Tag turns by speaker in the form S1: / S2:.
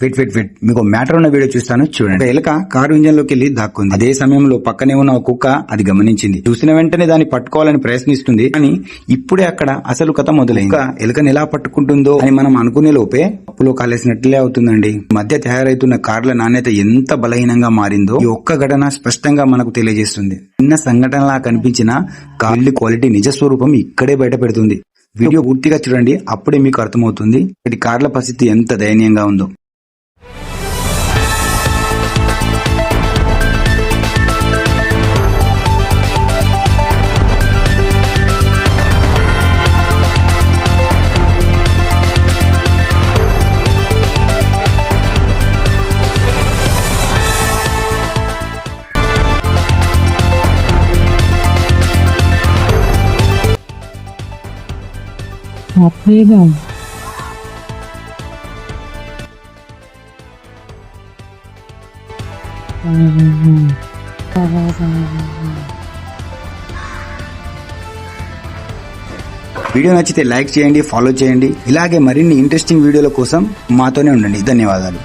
S1: Fit fit fit మీకు matter ఉన్న video చూస్తాను చూడండి. ఎలుక కారు ఇంజన్లోకి వెళ్ళి దాక్కుంది. అదే సమయంలో పక్కనే ఉన్న ఒక కుక్క అది గమనించింది. చూసిన వెంటనే దాన్ని పట్టుకోవాలని ప్రయత్నిస్తుంది కానీ ఇప్పుడే అక్కడ అసలు కథ మొదలైంది. ఎలుకని ఎలా పట్టుకుంటుందో అని మనం అనుకునే లోపే అప్పులో కాలేసినట్లే అవుతుందండి. మధ్య తయారైతున్న కార్ల నాణ్యత ఎంత బలహీనంగా మారిందో ఈ ఒక్క ఘటన స్పష్టంగా మనకు తెలియజేస్తుంది. చిన్న సంఘటనలా కనిపించిన కార్ల క్వాలిటీ నిజ స్వరూపం ఇక్కడే బయట పెడుతుంది. వీడియో పూర్తిగా చూడండి అప్పుడే మీకు అర్థమవుతుంది ఇది కార్ల పరిస్థితి ఎంత దయనీయంగా ఉందో.
S2: హ్యాపీగా
S1: వీడియో నచ్చితే లైక్ చేయండి ఫాలో చేయండి. ఇలాగే మరిన్ని ఇంట్రెస్టింగ్ వీడియోల కోసం మాతోనే ఉండండి. ధన్యవాదాలు.